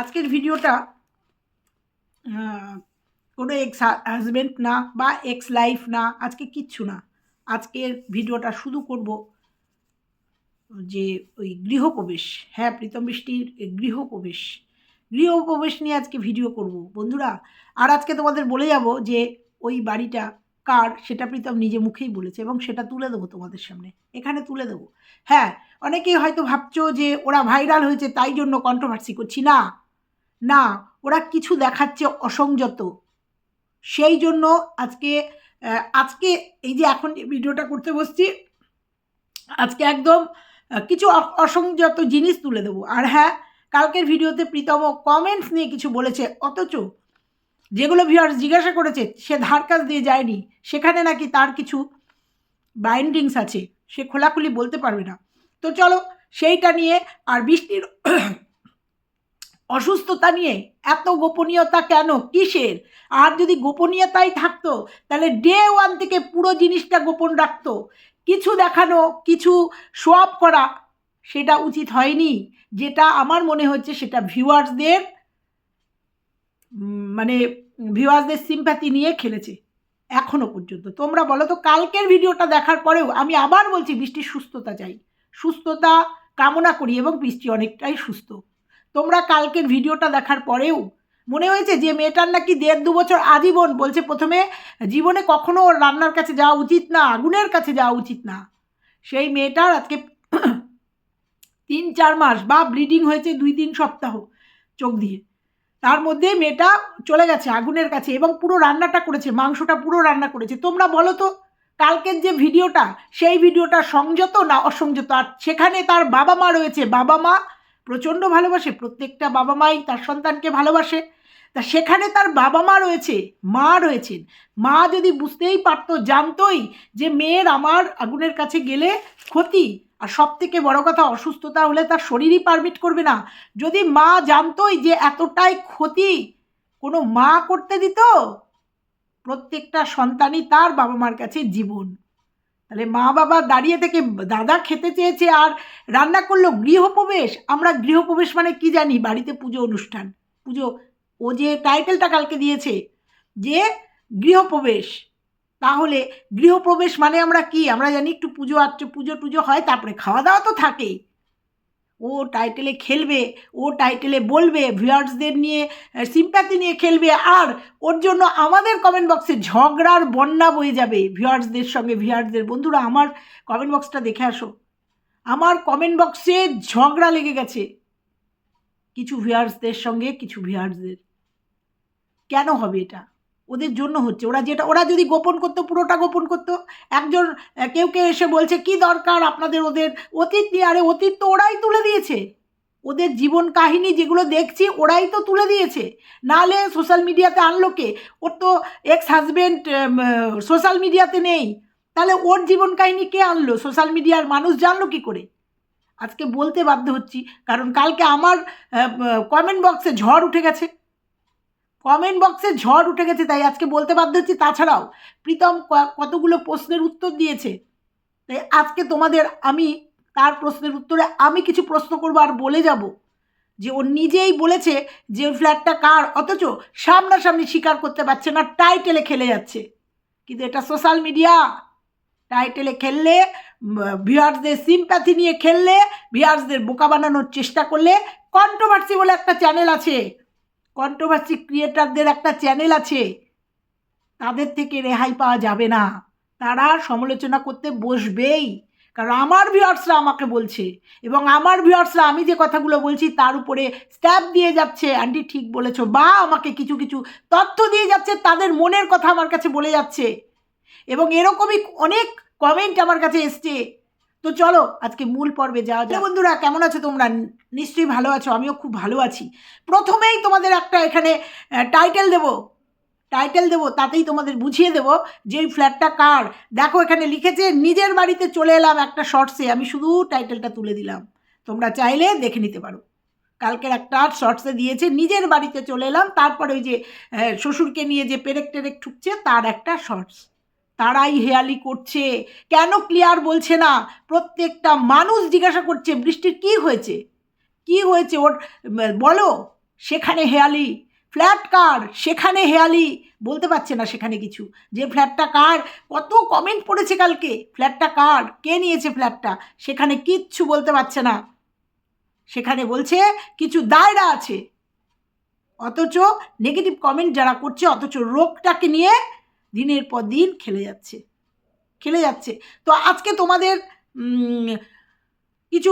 আজকের ভিডিওটা কোনো এক্স হাজব্যান্ড না বা এক্স লাইফ না, আজকে কিচ্ছু না। আজকের ভিডিওটা শুধু করব যে ওই গৃহপ্রবেশ। হ্যাঁ প্রীতম বৃষ্টির গৃহপ্রবেশ। গৃহপ্রবেশ নিয়ে আজকে ভিডিও করব। বন্ধুরা, আর আজকে তোমাদের বলে যাব যে ওই বাড়িটা কার, সেটা প্রীতম নিজে মুখেই বলেছে এবং সেটা তুলে দেবো তোমাদের সামনে। এখানে তুলে দেবো। হ্যাঁ অনেকেই হয়তো ভাবছ যে ওরা ভাইরাল হয়েছে, তাই জন্য কন্ট্রোভার্সি করছি। না না, ওরা কিছু দেখাচ্ছে অসংযত। সেই জন্য আজকে আজকে এই যে এখন ভিডিওটা করতে বসছি, আজকে একদম কিছু অসংযত জিনিস তুলে দেবো। আর হ্যাঁ কালকের ভিডিওতে প্রীতম কমেন্টস নিয়ে কিছু বলেছে, অথচ যেগুলো ভিউয়ার্স জিজ্ঞাসা করেছে, সে ধার কাজ দিয়ে যায়নি। সেখানে নাকি তার কিছু বাইন্ডিংস আছে, সে খোলাখুলি বলতে পারবে না। তো চলো, সেইটা নিয়ে আর বৃষ্টির অসুস্থতা নিয়ে এত গোপনীয়তা কেন? কিসের? আর যদি গোপনীয়তাই থাকতো, তাহলে ডে ওয়ান থেকে পুরো জিনিসটা গোপন রাখতো। কিছু দেখানো, কিছু আপ করা, সেটা উচিত হয়নি। যেটা আমার মনে হচ্ছে সেটা ভিউয়ার্সদের মানে ভিউয়ার্সদের সিম্প্যাথি নিয়ে খেলেছে, এখনও পর্যন্ত। তোমরা বলো তো, কালকের ভিডিওটা দেখার পরেও আমি আবার বলছি বৃষ্টির সুস্থতা চাই। সুস্থতা কামনা করি এবং বৃষ্টি অনেকটাই সুস্থ। তোমরা কালকের ভিডিওটা দেখার পরেও মনে হয়েছে যে মেয়েটার নাকি দেড় দু বছর আজীবন বলছে প্রথমে জীবনে কখনো ওর রান্নার কাছে যাওয়া উচিত না, আগুনের কাছে যাওয়া উচিত না। সেই মেয়েটার আজকে তিন চার মাস বা ব্লিডিং হয়েছে দুই তিন সপ্তাহ চোখ দিয়ে। তার মধ্যে মেয়েটা চলে গেছে আগুনের কাছে এবং পুরো রান্নাটা করেছে, মাংসটা পুরো রান্না করেছে। তোমরা বলো তো, কালকের যে ভিডিওটা, সেই ভিডিওটা সংযত না অসংযত? আর সেখানে তার বাবা মা রয়েছে, বাবা মা প্রচণ্ড ভালোবাসে, প্রত্যেকটা বাবা মাই তার সন্তানকে ভালোবাসে। তা সেখানে তার বাবা মা রয়েছে, মা রয়েছেন। মা যদি বুঝতেই পারতো, জানতোই যে মেয়ের আমার আগুনের কাছে গেলে ক্ষতি। আর সব থেকে বড় কথা, অসুস্থতা হলে তার শরীরই পারমিট করবে না। যদি মা জানতোই যে এতটাই ক্ষতি কোনো মা করতে দিত, প্রত্যেকটা সন্তানই তার বাবা মার কাছে জীবন। তাহলে মা বাবা দাঁড়িয়ে থেকে দাদা খেতে চেয়েছে আর রান্না করল গৃহপ্রবেশ। আমরা গৃহপ্রবেশ মানে কি জানি? বাড়িতে পুজো অনুষ্ঠান। পুজো। ও যে টাইটেলটা কালকে দিয়েছে যে গৃহপ্রবেশ। তাহলে গৃহপ্রবেশ মানে আমরা কি? আমরা জানি একটু পুজো আচ্ছা পুজো টুজো হয়, তারপরে খাওয়া দাওয়া তো থাকেই। ও টাইটেলে খেলবে, ও টাইটেলে বলবে ভিউয়ার্সদের নিয়ে সিম্প্যাথি নিয়ে খেলবে আর ওর জন্য আমাদের কমেন্ট বক্সে ঝগড়ার বন্যা বয়ে যাবে ভিউয়ার্সদের সঙ্গে ভিউয়ার্সদের বন্ধুরা, আমার কমেন্ট বক্সটা দেখে আসো। আমার কমেন্ট বক্সে ঝগড়া লেগে গেছে কিছু ভিউয়ার্সদের সঙ্গে, কিছু ভিউয়ার্সদের কেন হবে এটা? ওদের জন্য হচ্ছে। ওরা যেটা, ওরা যদি গোপন করতো, পুরোটা গোপন করতো। একজন কেউ কেউ এসে বলছে, কি দরকার আপনাদের ওদের? অতীত নিয়ে, আরে অতীত তো ওরাই তুলে দিয়েছে। ওদের জীবন কাহিনী যেগুলো দেখছি, ওরাই তো তুলে দিয়েছে। নাহলে সোশ্যাল মিডিয়াতে আনলো কে? ওর তো এক্স হাজব্যান্ড সোশ্যাল মিডিয়াতে নেই। তাহলে ওর জীবন কাহিনী কে আনলো? সোশ্যাল মিডিয়ার মানুষ জানলো কি করে? আজকে বলতে বাধ্য হচ্ছি, কারণ কালকে আমার কমেন্ট বক্সে ঝড় উঠে গেছে। কমেন্ট বক্সে ঝড় উঠে গেছে, তাই আজকে বলতে বাধ্য হচ্ছি। তাছাড়াও, প্রীতম কতগুলো প্রশ্নের উত্তর দিয়েছে। তাই আজকে তোমাদের আমি তার প্রশ্নের উত্তরে আমি কিছু প্রশ্ন করব আর বলে যাব। যে ও নিজেই বলেছে যে ফ্ল্যাটটা কার, অথচ সামনাসামনি স্বীকার করতে পারছে না টাইটেলে খেলে যাচ্ছে। কিন্তু এটা সোশ্যাল মিডিয়া টাইটেলে খেললে ভিউয়ার্সদের সিম্প্যাথি নিয়ে খেললে ভিউয়ার্সদের বোকা বানানোর চেষ্টা করলে কন্ট্রোভার্সি বলে একটা চ্যানেল আছে। কন্ট্রোভার্সি ক্রিয়েটারদের একটা চ্যানেল আছে। তাদের থেকে রেহাই পাওয়া যাবে না। তারা সমালোচনা করতে বসবেই। কারণ আমার ভিউয়ার্সরা আমাকে বলছে। এবং আমার ভিউয়ার্সরা আমি যে কথাগুলো বলছি, তার উপরে স্ট্যাপ দিয়ে যাচ্ছে। আন্টি ঠিক বলেছ। বা আমাকে কিছু কিছু তথ্য দিয়ে যাচ্ছে, তাদের মনের কথা আমার কাছে বলে যাচ্ছে। এবং এরকমই অনেক কমেন্ট আমার কাছে এসছে। তো চলো, আজকে মূল পর্বে যাওয়া যাক। বন্ধুরা, কেমন আছো তোমরা? নিশ্চয়ই ভালো আছো, আমিও খুব ভালো আছি। প্রথমেই তোমাদের একটা এখানে টাইটেল দেবো। টাইটেল দেবো, তাতেই তোমাদের বুঝিয়ে দেবো যে এই ফ্ল্যাটটা কার। দেখো, এখানে লিখেছে, নিজের বাড়িতে চলে এলাম একটা শর্টসে আমি শুধু টাইটেলটা তুলে দিলাম। তোমরা চাইলে দেখে নিতে পারো। কালকের একটা শর্টসে দিয়েছে, নিজের বাড়িতে চলে এলাম। তারপরে ওই যে শ্বশুরকে নিয়ে যে পেরেক টেরেক ঠুকছে, তার একটা শর্টস তারাই হেয়ালি করছে। কেন ক্লিয়ার বলছে না? প্রত্যেকটা মানুষ জিজ্ঞাসা করছে, বৃষ্টির কি হয়েছে? কি হয়েছে? ওর বলো, সেখানে হেয়ালি। ফ্ল্যাট কার? সেখানে হেয়ালি। বলতে পারছে না সেখানে কিছু। যে ফ্ল্যাটটা কার? কত কমেন্ট পড়েছে কালকে। ফ্ল্যাটটা কার? কে নিয়েছে ফ্ল্যাটটা? সেখানে কিচ্ছু বলতে পারছে না। সেখানে বলছে, কিছু দায়রা আছে। অথচ নেগেটিভ কমেন্ট যারা করছে, অথচ রোগটাকে নিয়ে দিনের পর দিন খেলে যাচ্ছে খেলে যাচ্ছে। তো আজকে তোমাদের কিছু,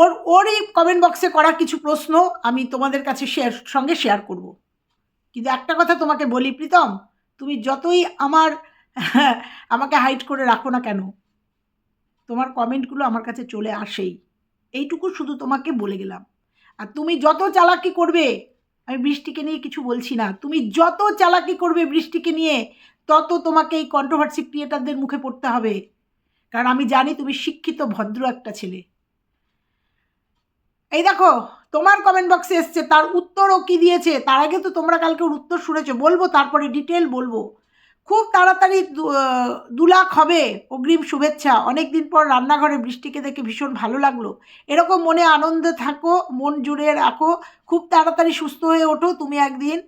ওর, ওরই কমেন্ট বক্সে করা কিছু প্রশ্ন আমি তোমাদের কাছে শেয়ার সঙ্গে শেয়ার করব। কিন্তু একটা কথা তোমাকে বলি, প্রীতম, তুমি যতই আমার, আমাকে হাইট করে রাখো না কেন, তোমার কমেন্টগুলো আমার কাছে চলে আসেই। এইটুকু শুধু তোমাকে বলে গেলাম। আর তুমি যত চালাকি করবে, আমি বৃষ্টিকে নিয়ে কিছু বলছি না, তুমি যত চালাকি করবে বৃষ্টিকে নিয়ে তত তোমাকে এই কন্ট্রোভার্সি ক্রিয়েটারদের মুখে পড়তে হবে। কারণ আমি জানি তুমি শিক্ষিত, ভদ্র একটা ছেলে। এই দেখো, তোমার কমেন্ট বক্সে এসছে, তার উত্তরও কি দিয়েছে? তার আগে তো তোমরা কালকে ওর উত্তর শুনেছো। বলব, তারপরে ডিটেল বলব। খুব তাড়াতাড়ি দু- লাখ হবে। অগ্রিম শুভেচ্ছা। অনেক দিন পর রান্নাঘরে বৃষ্টিকে দেখে ভীষণ ভালো লাগল। এরকম মনে আনন্দে থাকো, মন জুড়ে রাখো। খুব তাড়াতাড়ি সুস্থ হয়ে ওঠো। তুমি একদিন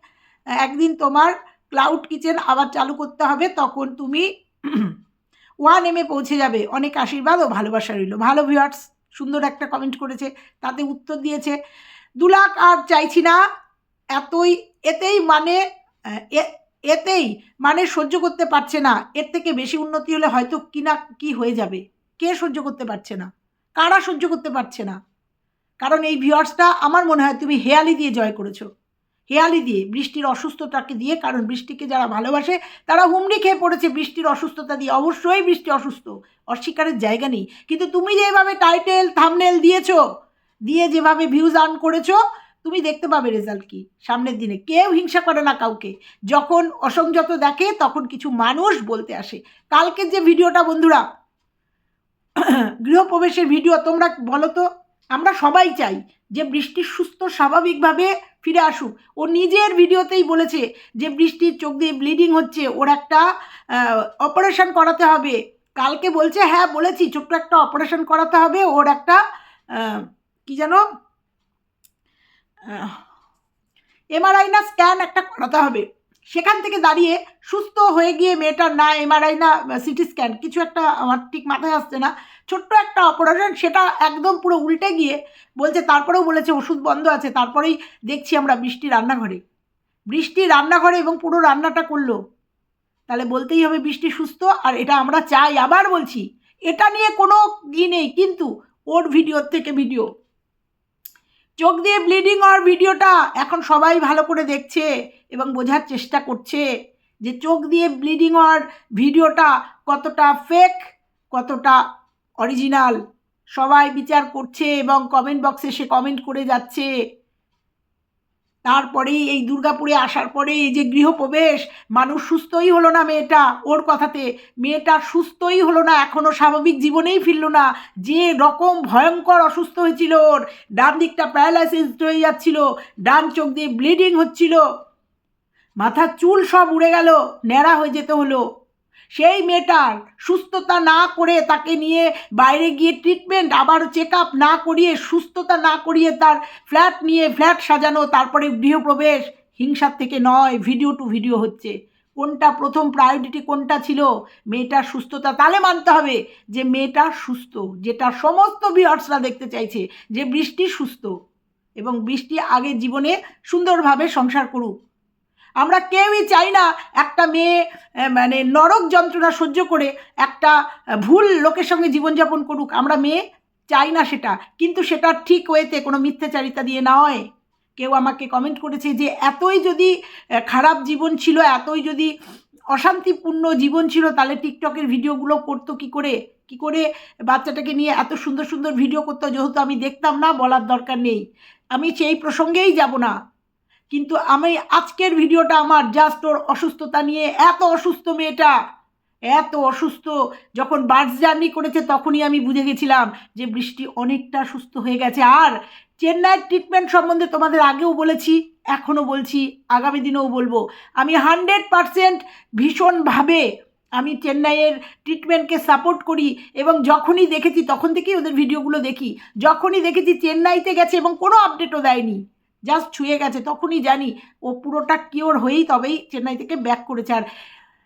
একদিন তোমার ক্লাউড কিচেন আবার চালু করতে হবে, তখন তুমি ওয়ান এমে পৌঁছে যাবে। অনেক আশীর্বাদ ও ভালোবাসা রইল। ভালো ভিউয়ার্স সুন্দর একটা কমেন্ট করেছে, তাতে উত্তর দিয়েছে, দু লাখ আর চাইছি না। এতই, এতেই মানে এতেই মানে সহ্য করতে পারছে না। এর থেকে বেশি উন্নতি হলে হয়তো কি না কি হয়ে যাবে। কে সহ্য করতে পারছে না? কারা সহ্য করতে পারছে না? কারণ এই ভিউয়ার্সটা আমার মনে হয় তুমি হেয়ালি দিয়ে জয় করেছ। হেয়ালি দিয়ে, বৃষ্টির অসুস্থতাকে দিয়ে, কারণ বৃষ্টিকে যারা ভালোবাসে, তারা হুমড়ি খেয়ে পড়েছে। বৃষ্টির অসুস্থতা দিয়ে অবশ্যই বৃষ্টি অসুস্থ, অস্বীকারের জায়গা নেই। কিন্তু তুমি যেভাবে টাইটেল থামনেল দিয়েছ, দিয়ে যেভাবে ভিউজ আর্ন করেছ, তুমি দেখতে পাবে রেজাল্ট কি? সামনের দিনে কেউ হিংসা করে না কাউকে। যখন অসংযত দেখে, তখন কিছু মানুষ বলতে আসে। কালকের যে ভিডিওটা বন্ধুরা, গৃহপ্রবেশের ভিডিও, তোমরা বলো তো, আমরা সবাই চাই যে বৃষ্টি সুস্থ স্বাভাবিকভাবে ফিরে আসুক। ও নিজের ভিডিওতেই বলেছে যে বৃষ্টির চোখ দিয়ে ব্লিডিং হচ্ছে, ওর একটা অপারেশন করাতে হবে। কালকে বলছে হ্যাঁ বলেছি, ছোট্ট একটা অপারেশন করাতে হবে, ওর একটা কি যেন এমআরআই না স্ক্যান একটা করাতে হবে। সেখান থেকে দাঁড়িয়ে সুস্থ হয়ে গিয়ে মেয়েটার না এমআরআই না সিটি স্ক্যান কিছু একটা আমার ঠিক মাথায় আসছে না। ছোট্ট একটা অপারেশন সেটা একদম পুরো উল্টে গিয়ে বলছে, তারপরেও বলেছে ওষুধ বন্ধ আছে, তারপরেই দেখছি আমরা বৃষ্টি রান্নাঘরে। বৃষ্টি রান্নাঘরে এবং পুরো রান্নাটা করল। তাহলে বলতেই হবে বৃষ্টি সুস্থ, আর এটা আমরা চাই। আবার বলছি, এটা নিয়ে কোনো ই নেই, কিন্তু ওর ভিডিওর থেকে ভিডিও চোখ দিয়ে ব্লিডিং হওয়ার ভিডিওটা এখন সবাই ভালো করে দেখছে এবং বোঝার চেষ্টা করছে যে চোখ দিয়ে ব্লিডিং হওয়ার ভিডিওটা কতটা ফেক কতটা অরিজিনাল সবাই বিচার করছে এবং কমেন্ট বক্সে সে কমেন্ট করে যাচ্ছে। তারপরেই এই দুর্গাপুরে আসার পরে এই যে গৃহপ্রবেশ, মানুষ সুস্থই হলো না মেয়েটা, ওর কথাতে। মেয়েটা সুস্থই হলো না এখনও স্বাভাবিক জীবনেই ফিরল না। যে রকম ভয়ঙ্কর অসুস্থ হয়েছিল ওর, ডান দিকটা প্যারালাইসিস হয়ে যাচ্ছিল, ডান চোখ দিয়ে ব্লিডিং হচ্ছিল। মাথার চুল সব উড়ে গেল, ন্যাড়া হয়ে যেতে হলো। সেই মেয়েটার সুস্থতা না করে তাকে নিয়ে বাইরে গিয়ে ট্রিটমেন্ট আবার চেক আপ না করিয়ে, সুস্থতা না করিয়ে তার ফ্ল্যাট নিয়ে ফ্ল্যাট সাজানো, তারপরে গৃহপ্রবেশ, হিংসার থেকে নয় ভিডিও টু ভিডিও হচ্ছে। কোনটা প্রথম প্রায়োরিটি কোনটা ছিল? মেয়েটার সুস্থতা তাহলে মানতে হবে যে মেয়েটা সুস্থ, যেটা সমস্ত ভিউয়ার্সরা দেখতে চাইছে যে বৃষ্টি সুস্থ এবং বৃষ্টি আগে জীবনে সুন্দরভাবে সংসার করুক। আমরা কেউই চাই না একটা মেয়ে মানে নরক যন্ত্রণা সহ্য করে একটা ভুল লোকের সঙ্গে জীবনযাপন করুক। আমরা মেয়ে চাই না সেটা। কিন্তু সেটা ঠিক ওয়েতে কোনো মিথ্যাচারিতা দিয়ে নয় কেউ আমাকে কমেন্ট করেছে যে, এতই যদি খারাপ জীবন ছিল, এতই যদি অশান্তিপূর্ণ জীবন ছিল, তাহলে টিকটকের ভিডিওগুলো করতো কি করে? কি করে বাচ্চাটাকে নিয়ে এত সুন্দর সুন্দর ভিডিও করতো, যেহেতু আমি দেখতাম না, বলার দরকার নেই। আমি সেই প্রসঙ্গেই যাব না। কিন্তু আমি আজকের ভিডিওটা আমার জাস্ট ওর অসুস্থতা নিয়ে এত অসুস্থ মেয়েটা, এত অসুস্থ। যখন বাস জার্নি করেছে তখনই আমি বুঝে গেছিলাম যে বৃষ্টি অনেকটা সুস্থ হয়ে গেছে। আর চেন্নাইয়ের ট্রিটমেন্ট সম্বন্ধে তোমাদের আগেও বলেছি, এখনও বলছি, আগামী দিনেও বলব। আমি হান্ড্রেড পারসেন্ট ভীষণভাবে আমি চেন্নাইয়ের ট্রিটমেন্টকে সাপোর্ট করি এবং যখনই দেখেছি, তখন থেকেই ওদের ভিডিওগুলো দেখি। যখনই দেখেছি, চেন্নাইতে গেছে এবং কোনো আপডেটও দেয়নি। জাস্ট ছুঁয়ে গেছে, তখনই জানি ও পুরোটা কিওর হয়েই তবেই চেন্নাই থেকে ব্যাক করেছে। আর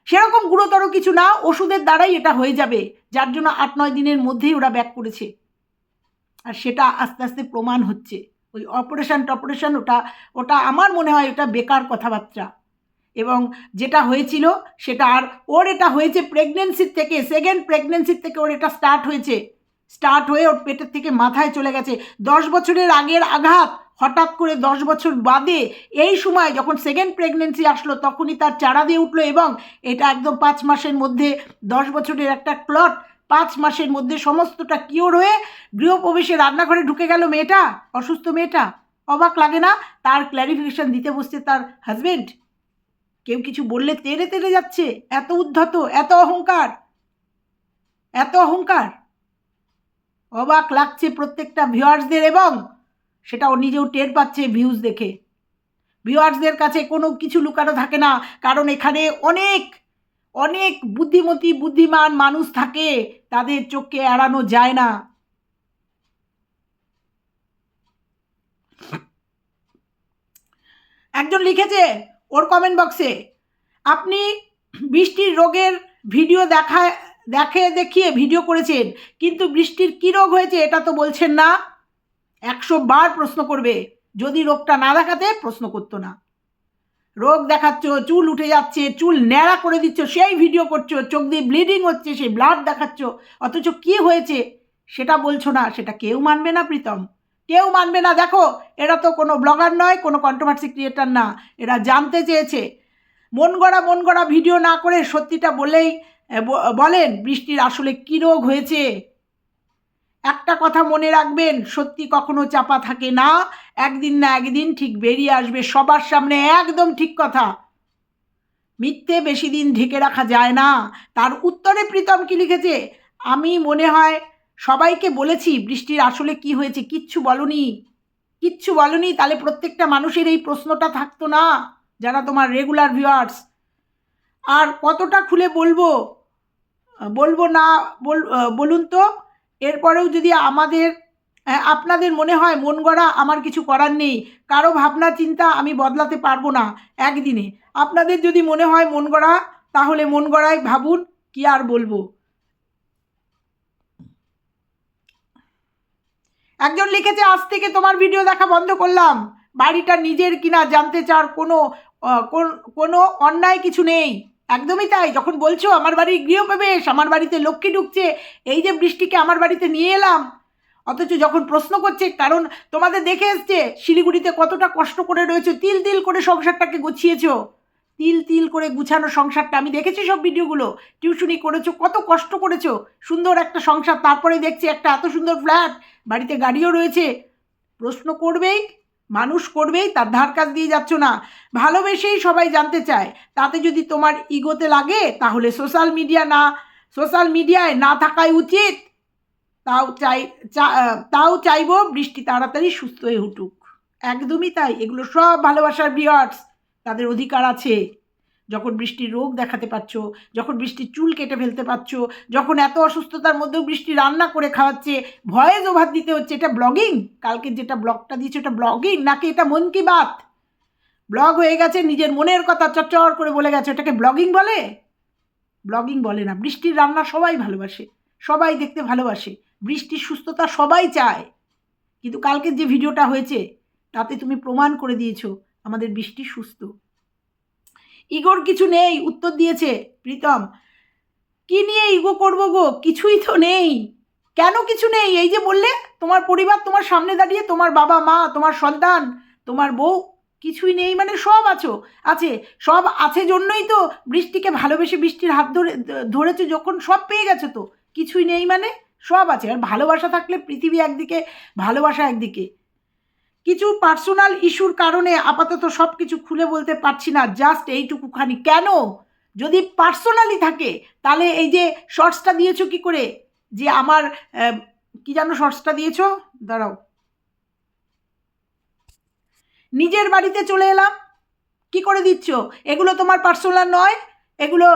সেরকম গুরুতর কিছু না, ওষুধের দ্বারাই এটা হয়ে যাবে, যার জন্য আট নয় দিনের মধ্যেই ওরা ব্যাক করেছে। আর সেটা আস্তে আস্তে প্রমাণ হচ্ছে। ওই অপারেশন টপারেশন ওটা ওটা আমার মনে হয় ওটা বেকার কথাবার্তা। এবং যেটা হয়েছিল সেটা আর ওর এটা হয়েছে প্রেগনেন্সির থেকে সেকেন্ড প্রেগনেন্সির থেকে ওর এটা স্টার্ট হয়েছে। স্টার্ট হয়ে ওর পেটের থেকে মাথায় চলে গেছে। দশ বছরের আগের আঘাত। হঠাৎ করে দশ বছর বাদে এই সময় যখন সেকেন্ড প্রেগনেন্সি আসলো, তখনই তার চারা দিয়ে উঠল এবং এটা একদম পাঁচ মাসের মধ্যে, দশ বছরের একটা ক্লট পাঁচ মাসের মধ্যে সমস্তটা কিওর হয়ে গৃহপ্রবেশে রান্নাঘরে ঢুকে গেল মেয়েটা, অসুস্থ মেয়েটা। অবাক লাগে না? তার ক্ল্যারিফিকেশন দিতে বসছে তার হাজবেন্ড কেউ কিছু বললে তেড়ে তেড়ে যাচ্ছে। এত উদ্ধত, এত অহংকার। এত অহংকার। অবাক লাগছে প্রত্যেকটা ভিউয়ার্সদের এবং সেটা ও নিজেও টের পাচ্ছে ভিউজ দেখে। ভিউয়ার্সদের কাছে কোনো কিছু লুকানো থাকে না, কারণ এখানে অনেক অনেক বুদ্ধিমতী, বুদ্ধিমান মানুষ থাকে, তাদের চোখকে এড়ানো যায় না। একজন লিখেছে ওর কমেন্ট বক্সে আপনি বৃষ্টির রোগের ভিডিও দেখা, দেখে দেখিয়ে ভিডিও করেছেন, কিন্তু বৃষ্টির কী রোগ হয়েছে এটা তো বলছেন না। একশো বার প্রশ্ন করবে। যদি রোগটা না দেখাতে প্রশ্ন করতো না। রোগ দেখাচ্ছ, চুল উঠে যাচ্ছে, চুল ন্যাড়া করে দিচ্ছ, সেই ভিডিও করছ, চোখ দিয়ে ব্লিডিং হচ্ছে, সেই ব্লাড দেখাচ্ছ, অথচ কি হয়েছে সেটা বলছো না, সেটা কেউ মানবে না প্রীতম। কেউ মানবে না। দেখো, এরা তো কোনো ব্লগার নয়, কোনো কন্ট্রোভার্সি ক্রিয়েটার না, এরা জানতে চেয়েছে। মন গড়া মন গড়া ভিডিও না করে সত্যিটা বলেই বলেন, বৃষ্টির আসলে কী রোগ হয়েছে। একটা কথা মনে রাখবেন, সত্যি কখনো চাপা থাকে না। একদিন না একদিন ঠিক বেরিয়ে আসবে, সবার সামনে একদম ঠিক কথা। মিথ্যে বেশি দিন ঢেকে রাখা যায় না। তার উত্তরে প্রীতম কি লিখেছে? আমি মনে হয় সবাইকে বলেছি বৃষ্টির আসলে কি হয়েছে, কিচ্ছু বলনি। কিচ্ছু বলনি, তাহলে প্রত্যেকটা মানুষের এই প্রশ্নটা থাকতো না, যারা তোমার রেগুলার ভিউয়ার্স আর কতটা খুলে বলব? বলব না, বল বলুন তো। এরপরেও যদি আমাদের আহ, আপনাদের মনে হয় মন গড়া আমার কিছু করার নেই কারও ভাবনা চিন্তা আমি বদলাতে পারব না একদিনে। আপনাদের যদি মনে হয় মন গড়া তাহলে মন গড়ায় ভাবুন কি আর বলব। একজন লিখেছে আজ থেকে তোমার ভিডিও দেখা বন্ধ করলাম। বাড়িটা নিজের কিনা জানতে চার কোন- কোনো অন্যায় কিছু নেই। একদমই তাই। যখন বলছো আমার বাড়ির গৃহপ্রবেশ, আমার বাড়িতে লক্ষ্মী ঢুকছে, এই যে বৃষ্টিকে আমার বাড়িতে নিয়ে এলাম। অথচ যখন প্রশ্ন করছে, কারণ তোমাদের দেখে এসছে, শিলিগুড়িতে কতটা কষ্ট করে রয়েছে, তিল তিল করে সংসারটাকে গুছিয়েছো। তিল তিল করে গুছানো সংসারটা, আমি দেখেছি সব ভিডিওগুলো। টিউশনি করেছ, কত কষ্ট করেছ। সুন্দর একটা সংসার, তারপরে দেখছি একটা এত সুন্দর ফ্ল্যাট বাড়িতে গাড়িও রয়েছে। প্রশ্ন করবেই মানুষ করবেই তার ধার কাজ দিয়ে যাচ্ছ না। ভালোবেসেই সবাই জানতে চায়। তাতে যদি তোমার ইগোতে লাগে, তাহলে সোশ্যাল মিডিয়া না। সোশ্যাল মিডিয়ায় না থাকাই উচিত। তাও চাই তাও চাইব বৃষ্টি তাড়াতাড়ি সুস্থ হয়ে উঠুক। একদমই তাই। এগুলো সব ভালোবাসার বিয়ার্স তাদের অধিকার আছে। যখন বৃষ্টির রোগ দেখাতে পারছ, যখন বৃষ্টির চুল কেটে ফেলতে পারছ, যখন এত অসুস্থতার মধ্যেও বৃষ্টি রান্না করে খাওয়াচ্ছে, ভয়েস ওভার দিতে হচ্ছে, এটা ব্লগিং? কালকে যেটা ব্লগটা দিয়েছে ওটা ব্লগিং নাকি এটা মন কি বাত? ব্লগ হয়ে গেছে, নিজের মনের কথা চচ্চর করে বলে গেছে, ওটাকে ব্লগিং বলে? ব্লগিং বলে না, বৃষ্টির রান্না সবাই ভালোবাসে, সবাই দেখতে ভালোবাসে, বৃষ্টির সুস্থতা সবাই চায়। কিন্তু কালকের যে ভিডিওটা হয়েছে, তাতে তুমি প্রমাণ করে দিয়েছ, আমাদের বৃষ্টি সুস্থ। ইগোর কিছু নেই, উত্তর দিয়েছে প্রীতম। কি নিয়ে ইগো করব গো? কিছুই তো নেই। কেন কিছু নেই? এই যে বললে, তোমার পরিবার তোমার সামনে দাঁড়িয়ে, তোমার বাবা মা, তোমার সন্তান, তোমার বউ, কিছুই নেই মানে সব আছো, আছে। সব আছে জন্যই তো বৃষ্টিকে ভালোবেসে বৃষ্টির হাত ধরে, ধরেছো যখন, সব পেয়ে গেছো তো। কিছুই নেই মানে সব আছে। আর ভালোবাসা থাকলে পৃথিবী একদিকে, ভালোবাসা একদিকে। কিছু পার্সোনাল ইস্যুর কারণে আপাতত সব কিছু খুলে বলতে পারছি না জাস্ট এইটুকুখানি কেন? যদি পার্সোনালি থাকে, তাহলে এই যে শর্টসটা দিয়েছ কি করে? যে আমার কি জানো শর্টসটা দিয়েছ? দাঁড়াও। নিজের বাড়িতে চলে এলাম, কি করে দিচ্ছ? এগুলো তোমার পার্সোনাল নয়, এগুলো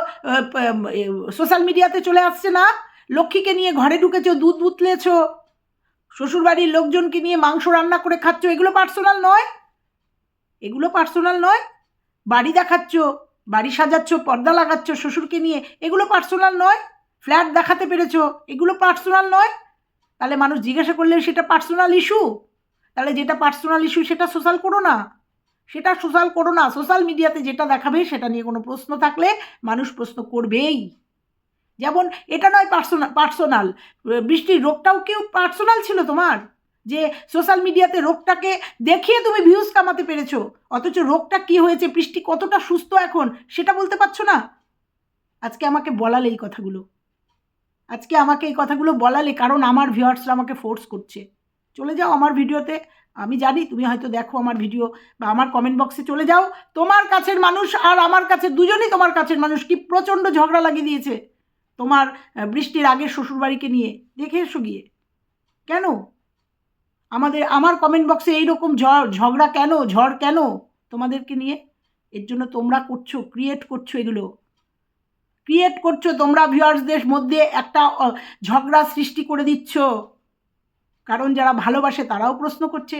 সোশ্যাল মিডিয়াতে চলে আসছে না। লক্ষ্মীকে নিয়ে ঘরে ঢুকেছো, দুধ বুতলেছো। শ্বশুরবাড়ির লোকজনকে নিয়ে মাংস রান্না করে খাচ্ছ, এগুলো পার্সোনাল নয়? এগুলো পার্সোনাল নয়? বাড়ি দেখাচ্ছ, বাড়ি সাজাচ্ছ, পর্দা লাগাচ্ছ শ্বশুরকে নিয়ে, এগুলো পার্সোনাল নয়? ফ্ল্যাট দেখাতে পেরেছ, এগুলো পার্সোনাল নয়? তাহলে মানুষ জিজ্ঞাসা করলে সেটা পার্সোনাল ইস্যু? তাহলে যেটা পার্সোনাল ইস্যু সেটা সোশ্যাল করো না। সেটা সোশ্যাল করো না। সোশ্যাল মিডিয়াতে যেটা দেখাবে সেটা নিয়ে কোনো প্রশ্ন থাকলে মানুষ প্রশ্ন করবেই। যেমন এটা নয় পার্সোনাল পার্সোনাল বৃষ্টির রোগটাও কেউ পার্সোনাল ছিল তোমার? যে সোশ্যাল মিডিয়াতে রোগটাকে দেখিয়ে তুমি ভিউজ কামাতে পেরেছ। অথচ রোগটা কি হয়েছে? বৃষ্টি কতটা সুস্থ এখন? সেটা বলতে পারছ না? আজকে আমাকে বলালে এই কথাগুলো। আজকে আমাকে এই কথাগুলো বলালে কারণ আমার ভিউয়ার্সরা আমাকে ফোর্স করছে। চলে যাও আমার ভিডিওতে। আমি জানি, তুমি হয়তো দেখো আমার ভিডিও বা আমার কমেন্ট বক্সে চলে যাও। তোমার কাছের মানুষ আর আমার কাছে দুজনই তোমার কাছের মানুষ। কি প্রচণ্ড ঝগড়া লাগিয়ে দিয়েছে। তোমার বৃষ্টির আগের শ্বশুরবাড়িকে নিয়ে। দেখে এসো গিয়ে। কেন? আমাদের, আমার কমেন্ট বক্সে এইরকম ঝড়, ঝগড়া কেন, ঝড় কেন তোমাদেরকে নিয়ে? এর জন্য তোমরা করছ ক্রিয়েট করছ এগুলো। ক্রিয়েট করছ তোমরা ভিউয়ার্সদের মধ্যে একটা ঝগড়া সৃষ্টি করে দিচ্ছ। কারণ যারা ভালোবাসে তারাও প্রশ্ন করছে।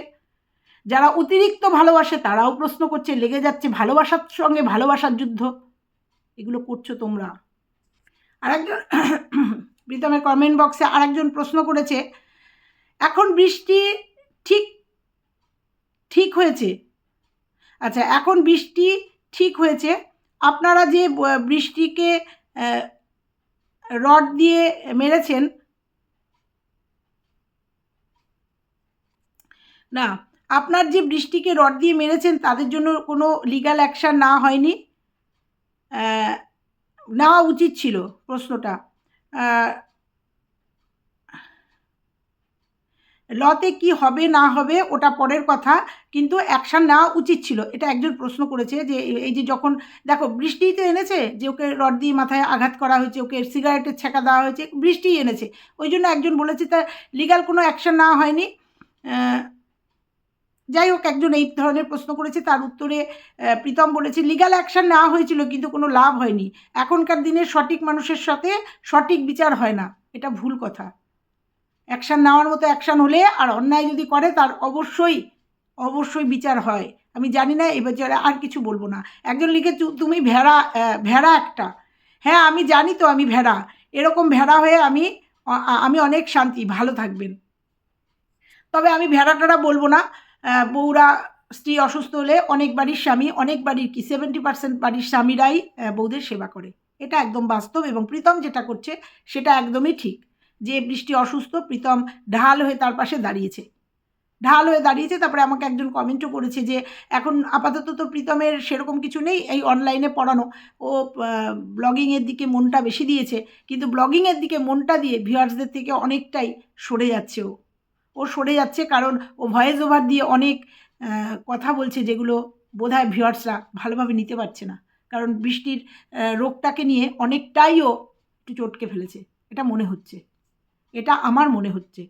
যারা অতিরিক্ত ভালোবাসে তারাও প্রশ্ন করছে, লেগে যাচ্ছে ভালোবাসার সঙ্গে ভালোবাসার যুদ্ধ। এগুলো করছ তোমরা। আরেকজন প্রীতমের কমেন্ট বক্সে আরেকজন প্রশ্ন করেছে, এখন বৃষ্টি ঠিক ঠিক হয়েছে? আচ্ছা এখন বৃষ্টি ঠিক হয়েছে, আপনারা যে বৃষ্টিকে রড দিয়ে মেরেছেন, না, আপনার যে বৃষ্টিকে রড দিয়ে মেরেছেন, তাদের জন্য কোনো লিগ্যাল অ্যাকশান না হয়নি? নেওয়া উচিত ছিল প্রশ্নটা। লতে কি হবে না হবে ওটা পরের কথা, কিন্তু অ্যাকশান নেওয়া উচিত ছিল। এটা একজন প্রশ্ন করেছে যে, এই যে যখন, দেখো বৃষ্টিই তো এনেছে যে ওকে রড দিয়ে মাথায় আঘাত করা হয়েছে, ওকে সিগারেটের ছেঁকা দেওয়া হয়েছে, বৃষ্টিই এনেছে। ওই জন্য একজন বলেছে তার লিগাল কোনো অ্যাকশান নেওয়া হয়নি। যাই হোক, একজন এই ধরনের প্রশ্ন করেছে, তার উত্তরে প্রীতম বলেছে লিগ্যাল অ্যাকশন নেওয়া হয়েছিল, কিন্তু কোনো লাভ হয়নি। এখনকার দিনে সঠিক মানুষের সাথে সঠিক বিচার হয় না। এটা ভুল কথা। অ্যাকশান নেওয়ার মতো অ্যাকশান হলে আর অন্যায় যদি করে, তার অবশ্যই অবশ্যই বিচার হয়। আমি জানি না, এ বিচারে আর কিছু বলব না। একজন লিখে তুমি ভেড়া ভেড়া একটা? হ্যাঁ আমি জানি তো, আমি ভেড়া। এরকম ভেড়া হয়ে আমি আমি অনেক শান্তি। ভালো থাকবেন। তবে আমি ভেড়াটারা বলব না। বউরা স্ত্রী অসুস্থ হলে অনেক বাড়ির স্বামী, অনেক বাড়ির কি সেভেন্টি পার্সেন্ট বাড়ির স্বামীরাই বউদের সেবা করে। এটা একদম বাস্তব এবং প্রীতম যেটা করছে, সেটা একদমই ঠিক। যে বৃষ্টি অসুস্থ, প্রীতম ঢাল হয়ে তার পাশে দাঁড়িয়েছে। ঢাল হয়ে দাঁড়িয়েছে, তারপরে আমাকে একজন কমেন্টও করেছে যে, এখন আপাতত তো প্রীতমের সেরকম কিছু নেই, এই অনলাইনে পড়ানো। ও ব্লগিংয়ের দিকে মনটা বেশি দিয়েছে, কিন্তু ব্লগিংয়ের দিকে মনটা দিয়ে ভিউয়ার্সদের থেকে অনেকটাই সরে যাচ্ছে ও। ও সরে যাচ্ছে কারণ ও ভয়েস ওভার দিয়ে অনেক কথা বলছে যেগুলো বোধহয় ভিউয়ার্সরা ভালোভাবে নিতে পারছে না। কারণ বৃষ্টির রোগটাকে নিয়ে অনেকটাই ও একটু চটকে ফেলেছে। এটা মনে হচ্ছে। এটা আমার মনে হচ্ছে।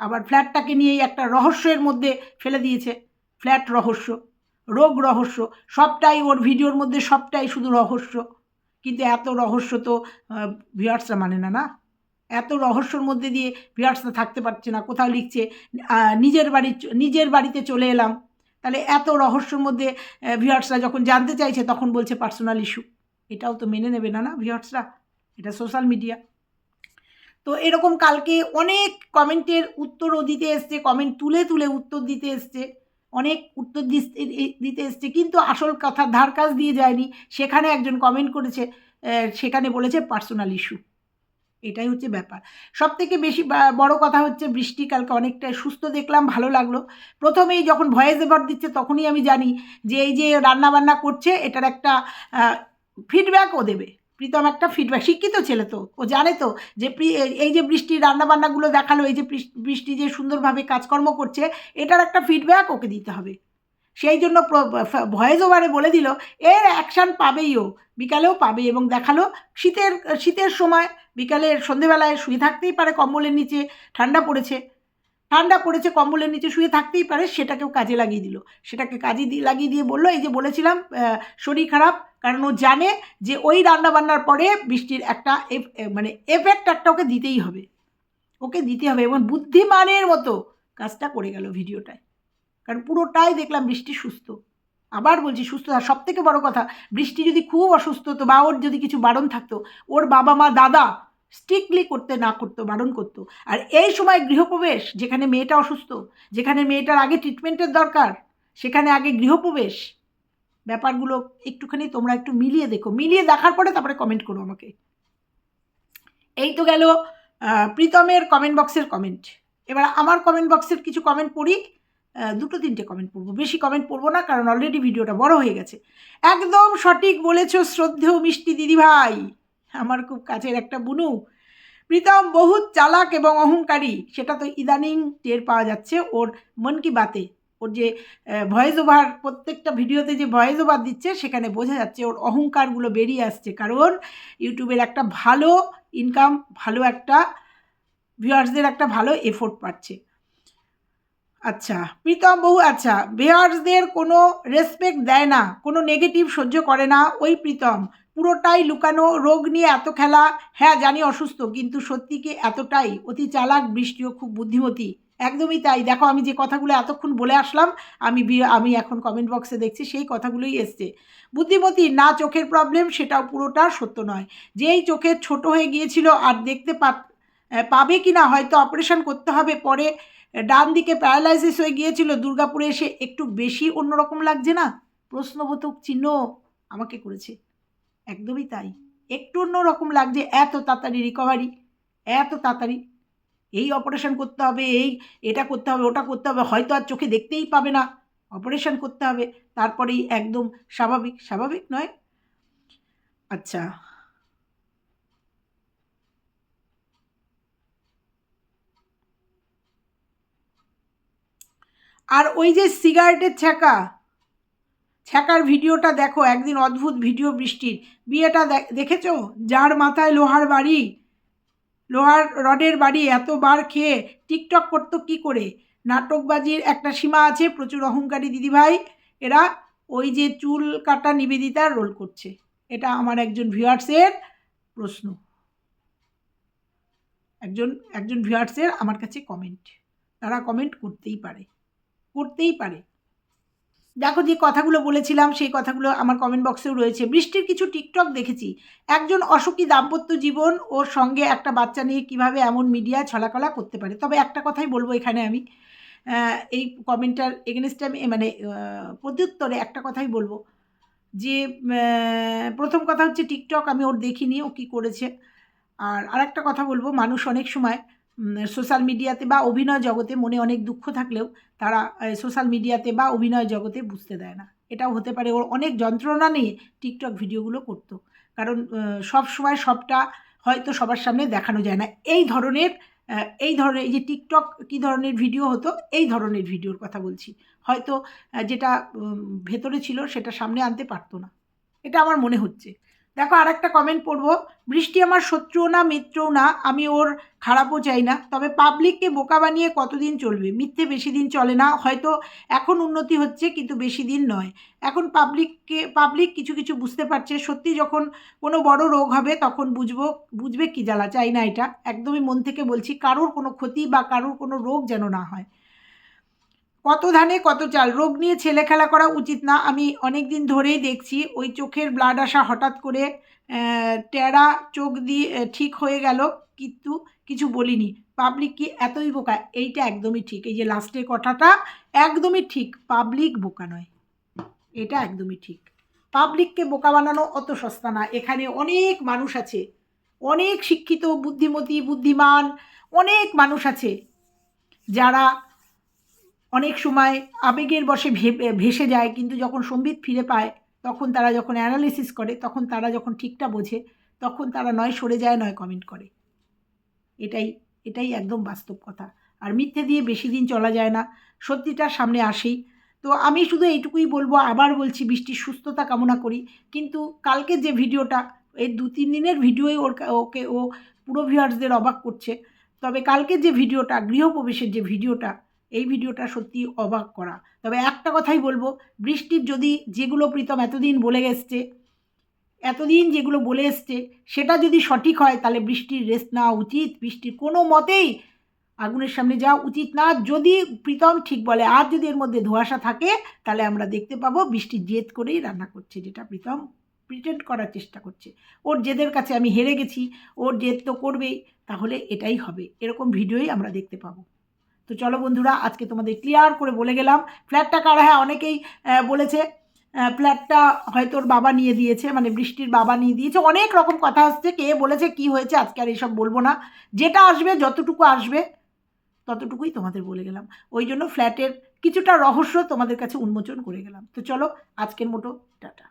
আবার ফ্ল্যাটটাকে নিয়েই একটা রহস্যের মধ্যে ফেলে দিয়েছে। ফ্ল্যাট রহস্য, রোগ রহস্য, সবটাই ওর ভিডিওর মধ্যে সবটাই শুধু রহস্য। কিন্তু এত রহস্য তো ভিউয়ার্সরা মানে না না? এত রহস্যর মধ্যে দিয়ে ভিউয়ার্সরা থাকতে পারছে না কোথাও লিখছে নিজের বাড়ি নিজের বাড়িতে চলে এলাম। তাহলে এত রহস্যর মধ্যে ভিউয়ার্সরা যখন জানতে চাইছে তখন বলছে পার্সোনাল ইস্যু এটাও তো মেনে নেবে না না ভিউয়ার্সরা এটা সোশ্যাল মিডিয়া তো এরকম কালকে অনেক কমেন্টের উত্তরও দিতে এসছে, কমেন্ট তুলে তুলে উত্তর দিতে এসছে, অনেক উত্তর দিতে এসছে, কিন্তু আসল কথা ধার কাজ দিয়ে যায়নি। সেখানে একজন কমেন্ট করেছে সেখানে বলেছে পার্সোনাল ইস্যু এটাই হচ্ছে ব্যাপার। সব থেকে বেশি বড় কথা হচ্ছে বৃষ্টি, কালকে অনেকটা সুস্থ দেখলাম, ভালো লাগল। প্রথমেই যখন ভয়েস এভার দিচ্ছে তখনই আমি জানি যে, এই যে রান্না বান্না করছে, এটার একটা ফিডব্যাক ও দেবে। প্রীতম একটা ফিডব্যাক শিক্ষিত ছেলে তো, ও জানে তো যে এই যে বৃষ্টির রান্নাবান্নাগুলো দেখাল, এই যে বৃষ্টি যে সুন্দরভাবে কাজকর্ম করছে, এটার একটা ফিডব্যাক ওকে দিতে হবে। সেই জন্য ভয়েস ওভারে বলে দিল, এর অ্যাকশান পাবেই ও, বিকালেও পাবে এবং দেখাল শীতের শীতের সময় বিকালে সন্ধেবেলায় শুয়ে থাকতেই পারে কম্বলের নিচে, ঠান্ডা পড়েছে। ঠান্ডা পড়েছে, কম্বলের নিচে শুয়ে থাকতেই পারে, সেটাকেও কাজে লাগিয়ে দিল। সেটাকে কাজে দিয়ে লাগিয়ে দিয়ে বলল, এই যে বলেছিলাম শরীর খারাপ, কারণ ও জানে যে ওই রান্না বান্নার পরে বৃষ্টির একটা মানে এফেক্ট একটা ওকে দিতেই হবে। ওকে দিতে হবে এবং বুদ্ধিমানের মতো কাজটা করে গেল ভিডিওটায়। কারণ পুরোটাই দেখলাম বৃষ্টি সুস্থ। আবার বলছি সুস্থ সুস্থতা সব থেকে বড় কথা, বৃষ্টি যদি খুব অসুস্থ হতো বা ওর যদি কিছু বারণ থাকতো, ওর বাবা মা, দাদা স্ট্রিক্টলি করতে না করতো, বারণ করতো। আর এই সময় গৃহপ্রবেশ, যেখানে মেয়েটা অসুস্থ, যেখানে মেয়েটার আগে ট্রিটমেন্টের দরকার, সেখানে আগে গৃহপ্রবেশ, ব্যাপারগুলো একটুখানি তোমরা একটু মিলিয়ে দেখো। মিলিয়ে দেখার পরে তারপরে কমেন্ট করো আমাকে। এই তো গেল প্রীতমের কমেন্ট বক্সের কমেন্ট এবার আমার কমেন্ট বক্সের কিছু কমেন্ট পড়ি। দুটো তিনটে কমেন্ট পড়ব। বেশি কমেন্ট পড়ব না, কারণ অলরেডি ভিডিওটা বড় হয়ে গেছে। একদম সঠিক বলেছ, শ্রদ্ধেয় মিষ্টি দিদিভাই। আমার খুব কাছের একটা বুনু। প্রীতম বহুত চালাক এবং অহংকারী। সেটা তো ইদানিং টের পাওয়া যাচ্ছে ওর মন কি বাতে। ওর যে ভয়েস ওভার প্রত্যেকটা ভিডিওতে যে ভয়েস ওভার দিচ্ছে, সেখানে বোঝা যাচ্ছে ওর অহংকারগুলো বেরিয়ে আসছে। কারণ ইউটিউবের একটা ভালো ইনকাম ভালো একটা ভিউয়ার্সদের একটা ভালো এফোর্ট পাচ্ছে। আচ্ছা প্রীতম বহু আচ্ছা ভিউয়ার্সদের কোনো রেসপেক্ট দেয় না, কোনো নেগেটিভ সহ্য করে না ওই প্রীতম। পুরোটাই লুকানো, রোগ নিয়ে এত খেলা হ্যাঁ জানি অসুস্থ, কিন্তু সত্যি কি এতটাই? অতি চালাক বৃষ্টিও খুব বুদ্ধিমতী। একদমই তাই। দেখো, আমি যে কথাগুলো এতক্ষণ বলে আসলাম, আমি আমি এখন কমেন্ট বক্সে দেখছি, সেই কথাগুলোই এসছে। বুদ্ধিমতী, না চোখের প্রবলেম সেটাও পুরোটা সত্য নয়। যেই চোখের ছোট হয়ে গিয়েছিল, আর দেখতে পা পাবে কি না হয়তো অপারেশন করতে হবে, পরে ডান দিকে প্যারালাইসিস হয়ে গিয়েছিল, দুর্গাপুরে এসে একটু বেশি অন্যরকম লাগছে না? প্রশ্নবোধক চিহ্ন আমাকে করেছে। একদমই তাই। একটু অন্যরকম লাগছে, এত তাড়াতাড়ি রিকভারি এত তাড়াতাড়ি। এই অপারেশন করতে হবে, এই, এটা করতে হবে, ওটা করতে হবে, হয়তো আর চোখে দেখতেই পাবে না। অপারেশন করতে হবে, তারপরেই একদম স্বাভাবিক স্বাভাবিক নয়? আচ্ছা। আর ওই যে সিগারেটের ছ্যাঁকা, ছ্যাঁকার ভিডিওটা দেখো, একদিন অদ্ভুত ভিডিও বৃষ্টির। বিয়েটা দেখেছ? যার মাথায় লোহার বাড়ি, লোহার রডের বাড়ি এতবার খেয়ে টিকটক করতো কি করে? নাটকবাজির একটা সীমা আছে, প্রচুর অহংকারী দিদিভাই, এরা ওই যে চুল কাটা নিবেদিতার রোল করছে। এটা আমার একজন ভিউয়ার্সের প্রশ্ন। একজন একজন ভিউয়ার্সের আমার কাছে কমেন্ট তারা কমেন্ট করতেই পারে। করতেই পারে। দেখো যে কথাগুলো বলেছিলাম, সেই কথাগুলো আমার কমেন্ট বক্সেও রয়েছে। বৃষ্টির কিছু টিকটক দেখেছি। একজন অসুখী দাম্পত্য জীবন ওর সঙ্গে একটা বাচ্চা নিয়ে কীভাবে এমন মিডিয়া ছলাকলা করতে পারে? তবে একটা কথাই বলব এখানে আমি। এই কমেন্টটার এগেনস্টে আমি মানে প্রত্যুত্তরে একটা কথাই বলব। যে প্রথম কথা হচ্ছে টিকটক আমি ওর দেখিনি, ও কী করেছে? আর আরেকটা কথা বলব, মানুষ অনেক সময় সোশ্যাল মিডিয়াতে বা অভিনয় জগতে মনে অনেক দুঃখ থাকলেও তারা সোশ্যাল মিডিয়াতে বা অভিনয় জগতে বুঝতে দেয় না। এটাও হতে পারে ওর অনেক যন্ত্রণা নিয়ে টিকটক ভিডিওগুলো করতো। কারণ সব সময় সবটা হয়তো সবার সামনে দেখানো যায় না। এই ধরনের এই ধরনের, এই যে টিকটক কী ধরনের ভিডিও হতো, এই ধরনের ভিডিওর কথা বলছি। হয়তো যেটা ভেতরে ছিল সেটা সামনে আনতে পারতো না। এটা আমার মনে হচ্ছে। দেখো আর একটা কমেন্ট পড়ব। বৃষ্টি আমার শত্রুও না, মিত্রও না, আমি ওর খারাপও চাই না। তবে পাবলিককে বোকা বানিয়ে কতদিন চলবে? মিথ্যে বেশি দিন চলে না, হয়তো এখন উন্নতি হচ্ছে কিন্তু বেশি দিন নয়। এখন পাবলিককে পাবলিক কিছু কিছু বুঝতে পারছে। সত্যি যখন কোনো বড় রোগ হবে তখন বুঝব, বুঝবে কি জ্বালা? চাই না এটা। একদমই মন থেকে বলছি, কারোর কোনো ক্ষতি বা কারোর কোনো রোগ যেন না হয়। কত ধানে কত চাল? রোগ নিয়ে ছেলে খেলা করা উচিত না। আমি অনেক দিন ধরেই দেখছি ওই চোখের ব্লাড আসা হঠাৎ করে টেরা চোখ দিয়ে ঠিক হয়ে গেল। কিন্তু কিছু বলিনি। পাবলিক কি এতই বোকা? এইটা একদমই ঠিক। এই যে লাস্টের কথাটা, একদমই ঠিক। পাবলিক বোকা নয়। এটা একদমই ঠিক। পাবলিককে বোকা বানানো অত সস্তা না। এখানে অনেক মানুষ আছে। অনেক শিক্ষিত, বুদ্ধিমতী, বুদ্ধিমান, অনেক মানুষ আছে যারা অনেক সময় আবেগের ভে- ভেসে যায়, কিন্তু যখন সম্বিত ফিরে পায়, তখন তারা যখন অ্যানালিসিস করে, তখন তারা যখন ঠিকটা বোঝে, তখন তারা নয় সরে যায়, নয় কমেন্ট করে। এটাই এটাই একদম বাস্তব কথা। আর মিথ্যে দিয়ে বেশি দিন চলা যায় না। সত্যিটা সামনে আসেই। তো আমি শুধু এইটুকুই বলব, আবার বলছি, বৃষ্টির সুস্থতা কামনা করি। কিন্তু কালকে যে ভিডিওটা, এই দু তিন দিনের ভিডিওই ওর ওকে, ও পুরো ভিউয়ার্সদের অবাক করছে। তবে কালকে যে ভিডিওটা, গৃহপ্রবেশের যে ভিডিওটা এই ভিডিওটা সত্যি অবাক করা। তবে একটা কথাই বলব, বৃষ্টির যদি যেগুলো প্রীতম এতদিন বলে গেছে এতদিন যেগুলো বলে এসছে, সেটা যদি সঠিক হয়, তাহলে বৃষ্টির রেস্ট নেওয়া উচিত। বৃষ্টির কোনো মতেই আগুনের সামনে যাওয়া উচিত না। যদি প্রীতম ঠিক বলে, আর যদি এর মধ্যে ধোঁয়াশা থাকে, তাহলে আমরা দেখতে পাবো বৃষ্টি জেদ করেই রান্না করছে, যেটা প্রীতম প্রিটেন্ড করার চেষ্টা করছে। ওর জেদের কাছে আমি হেরে গেছি, ওর জেদ তো করবেই, তাহলে এটাই হবে। এরকম ভিডিওই আমরা দেখতে পাবো। তো চলো বন্ধুরা, আজকে তোমাদের ক্লিয়ার করে বলে গেলাম। ফ্ল্যাটটা কারা? হ্যাঁ অনেকেই বলেছে ফ্ল্যাটটা হয়তো ওর বাবা নিয়ে দিয়েছে মানে বৃষ্টির বাবা নিয়ে দিয়েছে। অনেক রকম কথা আসছে, কে বলেছে, কি হয়েছে, আজকে আর এসব বলব না। যেটা আসবে, যতটুকু আসবে, ততটুকুই তোমাদের বলে গেলাম। ওই জন্য ফ্ল্যাটের কিছুটা রহস্য তোমাদের কাছে উন্মোচন করে গেলাম। তো চলো, আজকের মতো, টাটা।